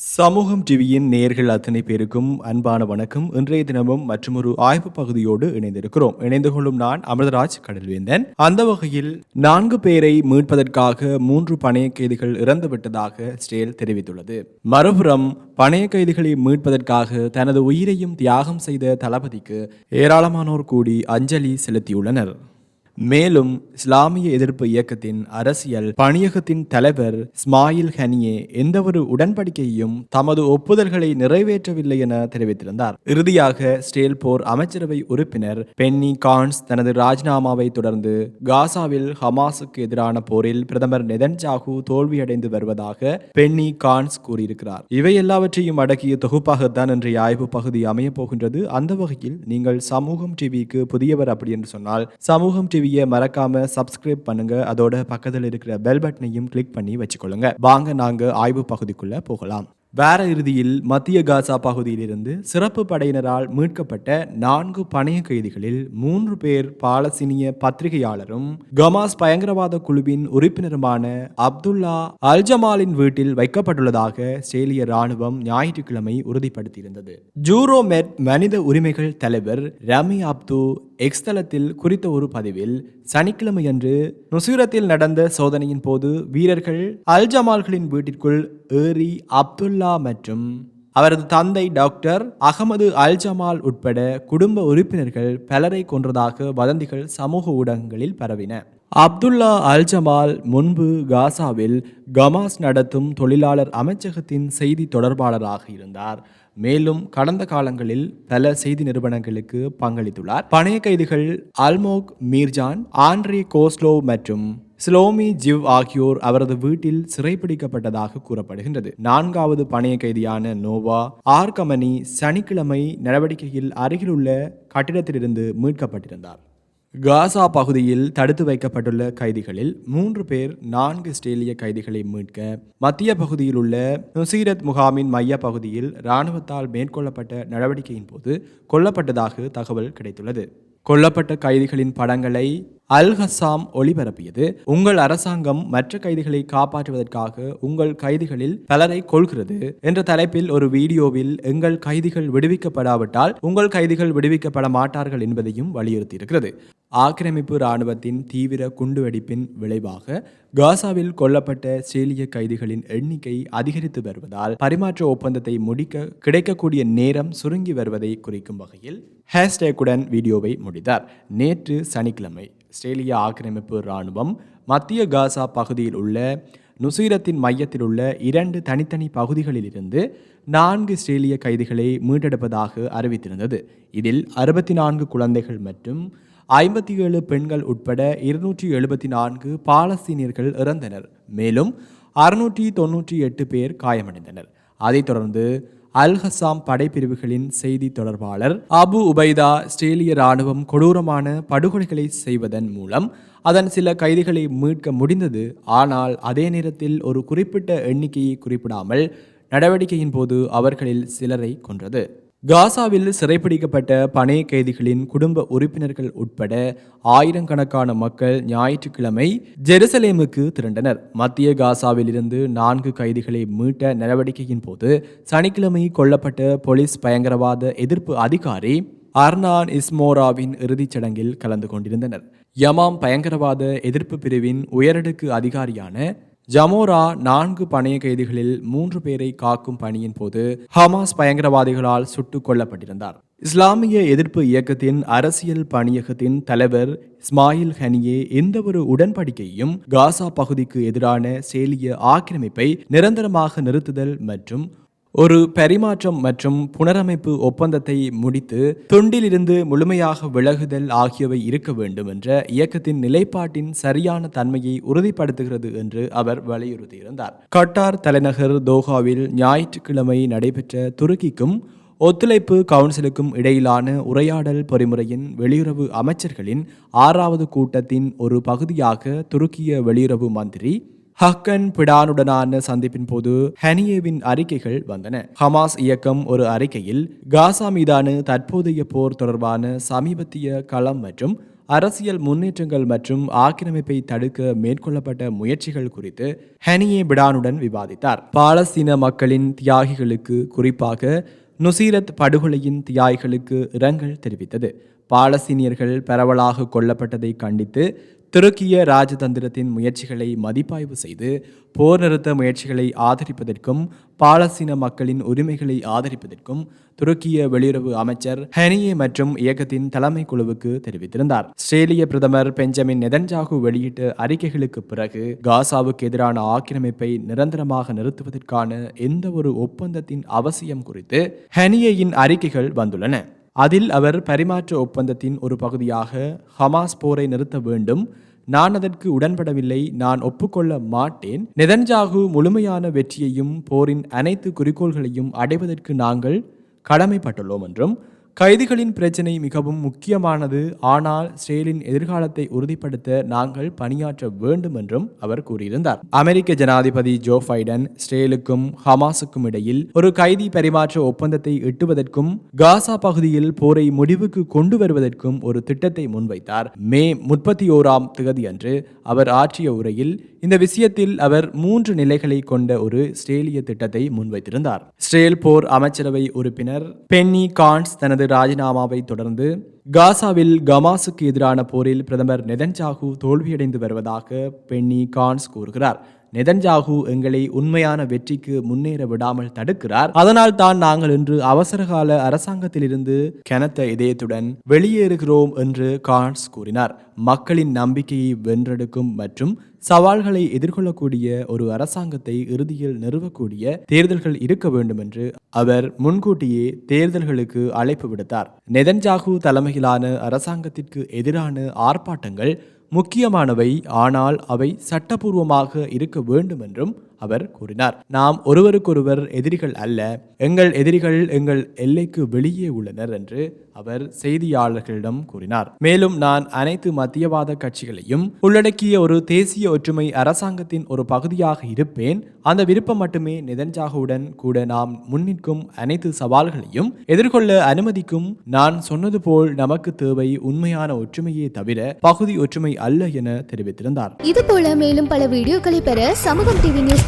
சமூகம் டிவியின் நேர்கள் அத்தனை பேருக்கும் அன்பான வணக்கம். இன்றைய தினமும் மற்றும் ஒரு ஆய்வு பகுதியோடு இணைந்திருக்கிறோம். இணைந்து கொள்ளும் நான் அமிர்தராஜ் கடல்வேந்தன். அந்த வகையில் நான்கு பேரை மீட்பதற்காக மூன்று பணைய கைதிகள் இறந்துவிட்டதாக ஸ்டேல் தெரிவித்துள்ளது. மறுபுறம் பணைய கைதிகளை மீட்பதற்காக தனது உயிரையும் தியாகம் செய்த தளபதிக்கு ஏராளமானோர் கூடி அஞ்சலி செலுத்தியுள்ளனர். மேலும் இஸ்லாமிய எதிர்ப்பு இயக்கத்தின் அரசியல் பணியகத்தின் தலைவர் ஸ்மாயில் ஹனியே எந்தவொரு உடன்படிக்கையையும் தமது ஒப்புதல்களை நிறைவேற்றவில்லை என தெரிவித்திருந்தார். இறுதியாக ஸ்டேல் போர் அமைச்சரவை உறுப்பினர் பென்னி கான்ஸ் தனது ராஜினாமாவை தொடர்ந்து காசாவில் ஹமாஸுக்கு எதிரான போரில் பிரதமர் நெதன்ஜாகு தோல்வியடைந்து வருவதாக பென்னி கான்ஸ் கூறியிருக்கிறார். இவை எல்லாவற்றையும் அடக்கிய தொகுப்பாகத்தான் இன்றைய ஆய்வு பகுதி அமையப் போகின்றது. அந்த வகையில் நீங்கள் சமூகம் டிவிக்கு புதியவர் அப்படி என்று சொன்னால் சமூகம் டிவி டிவியை மறக்காம சப்ஸ்கிரைப் பண்ணுங்க. அதோட பக்கத்தில் இருக்கிற பெல் பட்டனையும் கிளிக் பண்ணி வச்சுக்கொள்ளுங்க. வாங்க நாங்க ஆய்வு பகுதிக்குள்ள போகலாம். வார இறுதியில் மத்திய காசா பகுதியிலிருந்து சிறப்பு படையினரால் மீட்கப்பட்ட நான்கு பணைய கைதிகளில் மூன்று பேர் பாலஸ்தீனிய பத்திரிகையாளரும் கமாஸ் பயங்கரவாத குழுவின் உறுப்பினருமான அப்துல்லா அல்ஜமாலின் வீட்டில் வைக்கப்பட்டுள்ளதாக இஸ்ரேலிய ராணுவம் ஞாயிற்றுக்கிழமை உறுதிப்படுத்தியிருந்தது. ஜூரோமெட் மனித உரிமைகள் தலைவர் ரமி அப்து எக்ஸ் தளத்தில் குறித்த ஒரு பதிவில் சனிக்கிழமையன்று நுசீரத்தில் நடந்த சோதனையின் போது வீரர்கள் அல்ஜமால்களின் வீட்டிற்குள் ஏறி அப்துல்லா மற்றும் அவரது தந்தை டாக்டர் அகமது அல் ஜமால் உட்பட குடும்ப உறுப்பினர்கள் பலரை கொன்றதாக வதந்திகள் சமூக ஊடகங்களில் பரவின. அப்துல்லா அல் ஜமால் முன்பு காசாவில் கமாஸ் நடத்தும் தொழிலாளர் அமைச்சகத்தின் செய்தி தொடர்பாளராக இருந்தார். மேலும் கடந்த காலங்களில் பல செய்தி நிறுவனங்களுக்கு பங்களித்துள்ளார். பணைய கைதிகள் அல்மோக் மீர்ஜான் ஆண்ட்ரி கோஸ்லோ மற்றும் ஸ்லோமி ஜிவ் ஆகியோர் அவரது வீட்டில் சிறைப்பிடிக்கப்பட்டதாக கூறப்படுகின்றது. நான்காவது பணைய கைதியான நோவா ஆர்கமனி சனிக்கிழமை நடவடிக்கையில் அருகிலுள்ள கட்டிடத்திலிருந்து மீட்கப்பட்டிருந்தார். காசா பகுதியில் தடுத்து வைக்கப்பட்டுள்ள கைதிகளில் மூன்று பேர் நான்கு இஸ்ரேலிய கைதிகளை மீட்க மத்திய பகுதியில் உள்ள நுசீரத் முகாமின் மைய பகுதியில் இராணுவத்தால் மேற்கொள்ளப்பட்ட நடவடிக்கையின் போது கொல்லப்பட்டதாக தகவல் கிடைத்துள்ளது. கொல்லப்பட்ட கைதிகளின் படங்களை அல் ஹசாம் ஒளிபரப்பியது. உங்கள் அரசாங்கம் மற்ற கைதிகளை காப்பாற்றுவதற்காக உங்கள் கைதிகளில் பலரை கொள்கிறது என்ற தலைப்பில் ஒரு வீடியோவில் எங்கள் கைதிகள் விடுவிக்கப்படாவிட்டால் உங்கள் கைதிகள் விடுவிக்கப்பட மாட்டார்கள் என்பதையும் வலியுறுத்தியிருக்கிறது. ஆக்கிரமிப்பு இராணுவத்தின் தீவிர குண்டுவெடிப்பின் விளைவாக காசாவில் கொல்லப்பட்ட இஸ்ரேலிய கைதிகளின் எண்ணிக்கை அதிகரித்து வருவதால் பரிமாற்ற ஒப்பந்தத்தை முடிக்க கிடைக்கக்கூடிய நேரம் சுருங்கி வருவதை குறிக்கும் வகையில் ஹேஷ்டேக்குடன் வீடியோவை முடித்தார். நேற்று சனிக்கிழமை. இஸ்ரேலிய ஆக்கிரமிப்பு இராணுவம் மத்திய காசா பகுதியில் உள்ள நுசீரத்தின் மையத்தில் உள்ள இரண்டு தனித்தனி பகுதிகளிலிருந்து நான்கு இஸ்ரேலிய கைதிகளை மீட்டெடுப்பதாக அறிவித்திருந்தது. இதில் அறுபத்தி நான்கு குழந்தைகள் மற்றும் ஐம்பத்தி ஏழு பெண்கள் உட்பட இருநூற்றி எழுபத்தி நான்கு பாலஸ்தீனியர்கள் இறந்தனர். மேலும் அறுநூற்றி தொன்னூற்றி எட்டு பேர் காயமடைந்தனர். அதைத் தொடர்ந்து அல் ஹசாம் படைப்பிரிவுகளின் செய்தி தொடர்பாளர் அபு உபைதா இஸ்ரேலிய ராணுவம் கொடூரமான படுகொலைகளை செய்வதன் மூலம் அதன் சில கைதிகளை மீட்க முடிந்தது. ஆனால் அதே நேரத்தில் ஒரு குறிப்பிட்ட எண்ணிக்கையை குறிப்பிடாமல் நடவடிக்கையின் போது அவர்களில் சிலரை கொன்றது. காசாவில் சிறைப்பிடிக்கப்பட்ட பணைய கைதிகளின் குடும்ப உறுப்பினர்கள் உட்பட ஆயிரக்கணக்கான மக்கள் ஞாயிற்றுக்கிழமை ஜெருசலேமுக்கு திரண்டனர். மத்திய காசாவில் இருந்து நான்கு கைதிகளை மீட்ட நடவடிக்கையின் போது சனிக்கிழமை கொல்லப்பட்ட போலீஸ் பயங்கரவாத எதிர்ப்பு அதிகாரி அர்னான் இஸ்மோராவின் இறுதிச் சடங்கில் கலந்து கொண்டிருந்தனர். யமாம் பயங்கரவாத எதிர்ப்பு பிரிவின் உயரடுக்கு அதிகாரியான ஜமோரா நான்கு பணைய கைதிகளில் மூன்று பேரை காக்கும் பணியின் போது ஹமாஸ் பயங்கரவாதிகளால் சுட்டுக் கொல்லப்பட்டிருந்தார். இஸ்லாமிய எதிர்ப்பு இயக்கத்தின் அரசியல் பணியகத்தின் தலைவர் இஸ்மாயில் ஹனியே எந்தவொரு உடன்படிக்கையும் காசா பகுதிக்கு எதிரான சேலிய ஆக்கிரமிப்பை நிரந்தரமாக நிறுத்துதல் மற்றும் ஒரு பரிமாற்றம் மற்றும் புனரமைப்பு ஒப்பந்தத்தை முடித்து தொண்டிலிருந்து முழுமையாக விலகுதல் ஆகியவை இருக்க வேண்டும் என்ற இயக்கத்தின் நிலைப்பாட்டின் சரியான தன்மையை உறுதிப்படுத்துகிறது என்று அவர் வலியுறுத்தியிருந்தார். கட்டார் தலைநகர் தோஹாவில் ஞாயிற்றுக்கிழமை நடைபெற்ற துருக்கிக்கும் ஒத்துழைப்பு கவுன்சிலுக்கும் இடையிலான உரையாடல் பொறிமுறையின் வெளியுறவு அமைச்சர்களின் ஆறாவது கூட்டத்தின் ஒரு பகுதியாக துருக்கிய வெளியுறவு மந்திரி ஹக்கன் பிடானுடனான சந்திப்பின் போது ஹனியேவின் அறிக்கைகள் வந்தன. ஹமாஸ் இயக்கம் ஒரு அறிக்கையில் காசா மீதான தற்போதைய போர் தொடர்பான சமீபத்திய களம் மற்றும் அரசியல் முன்னேற்றங்கள் மற்றும் ஆக்கிரமிப்பை தடுக்க மேற்கொள்ளப்பட்ட முயற்சிகள் குறித்து ஹனியே பிடானுடன் விவாதித்தார். பாலஸ்தீன மக்களின் தியாகிகளுக்கு குறிப்பாக நுசீரத் படுகொலையின் தியாகிகளுக்கு இரங்கல் தெரிவித்தது. பாலஸ்தீனியர்கள் பரவலாக கொல்லப்பட்டதை கண்டித்து துருக்கிய ராஜதந்திரத்தின் முயற்சிகளை மதிப்பாய்வு செய்து போர் நிறுத்த முயற்சிகளை ஆதரிப்பதற்கும் பாலஸ்தீன மக்களின் உரிமைகளை ஆதரிப்பதற்கும் துருக்கிய வெளியுறவு அமைச்சர் ஹெனியே மற்றும் இயக்கத்தின் தலைமை குழுவுக்கு தெரிவித்திருந்தார். ஆஸ்திரேலிய பிரதமர் பெஞ்சமின் நெதன்ஜாகு வெளியிட்ட அறிக்கைகளுக்கு பிறகு காசாவுக்கு எதிரான ஆக்கிரமிப்பை நிரந்தரமாக நிறுத்துவதற்கான எந்த ஒரு ஒப்பந்தத்தின் அவசியம் குறித்து ஹெனியேயின் அறிக்கைகள் வந்துள்ளன. அதில் அவர் பரிமாற்ற ஒப்பந்தத்தின் ஒரு பகுதியாக ஹமாஸ் போரை நிறுத்த வேண்டும். நான் அதற்கு உடன்படவில்லை நான் ஒப்புக்கொள்ள மாட்டேன். நெதன்ஜாகு முழுமையான வெற்றியையும் போரின் அனைத்து குறிக்கோள்களையும் அடைவதற்கு நாங்கள் கடமைப்பட்டுள்ளோம் என்றும் கைதிகளின் பிரச்சினை மிகவும் முக்கியமானது. ஆனால் ஸ்ரேலின் எதிர்காலத்தை உறுதிப்படுத்த நாங்கள் பணியாற்ற வேண்டும் என்றும் அவர் கூறியிருந்தார். அமெரிக்க ஜனாதிபதி ஜோ பைடன் ஸ்ரேலுக்கும் ஹமாஸுக்கும் இடையில் ஒரு கைதி பரிமாற்ற ஒப்பந்தத்தை எட்டுவதற்கும் காசா பகுதியில் போரை முடிவுக்கு கொண்டு வருவதற்கும் ஒரு திட்டத்தை முன்வைத்தார். மே முப்பத்தி ஓராம் தேதி அன்று அவர் ஆற்றிய உரையில் இந்த விஷயத்தில் அவர் மூன்று நிலைகளை கொண்ட ஒரு ஸ்ரேலிய திட்டத்தை முன்வைத்திருந்தார். ஸ்ரேல் போர் அமைச்சரவை உறுப்பினர் பென்னி கான்ஸ் தனது ராஜினாமாவை தொடர்ந்து காசாவில் கமாஸுக்கு எதிரான போரில் பிரதமர் நெதன்சாகு தோல்வியடைந்து வருவதாக பென்னி கான்ஸ் கூறுகிறார். நெதன்ஜாகு எங்களை உண்மையான வெற்றிக்கு முன்னேற விடாமல் தடுக்கிறார். அதனால் தான் நாங்கள் இன்று அவசரகால அரசாங்கத்திலிருந்து கனத்த இதயத்துடன் வெளியேறுகிறோம் என்று கான்ஸ் கூறினார். மக்களின் நம்பிக்கையை வென்றெடுக்கும் மற்றும் சவால்களை எதிர்கொள்ளக்கூடிய ஒரு அரசாங்கத்தை இறுதியில் நிறுவக்கூடிய தேர்தல்கள் இருக்க வேண்டும் என்று அவர் முன்கூட்டியே தேர்தல்களுக்கு அழைப்பு விடுத்தார். நெதன்ஜாகு தலைமையிலான அரசாங்கத்திற்கு எதிரான ஆர்ப்பாட்டங்கள் முக்கியமானவை ஆனால் அவை சட்டபூர்வமாக இருக்க வேண்டும் என்றும் அவர் கூறினார். நாம் ஒருவருக்கொருவர் எதிரிகள் அல்ல எங்கள் எதிரிகள் எங்கள் எல்லைக்கு வெளியே உள்ளனர் என்று அவர் செய்தியாளர்களிடம் கூறினார். மேலும் நான் அனைத்து மத்தியவாத கட்சிகளையும் உள்ளடக்கிய ஒரு தேசிய ஒற்றுமை அரசாங்கத்தின் ஒரு பகுதியாக இருப்பேன். அந்த விருப்பம் மட்டுமே நிதன்ஜாகவுடன் கூட நாம் முன்னிற்கும் அனைத்து சவால்களையும் எதிர்கொள்ள அனுமதிக்கும். நான் சொன்னது போல் நமக்கு தேவை உண்மையான ஒற்றுமையே தவிர பகுதி ஒற்றுமை அல்ல என தெரிவித்திருந்தார். இது போல மேலும் பல வீடியோக்களை பெற சமூகம் டிவி நியூஸ்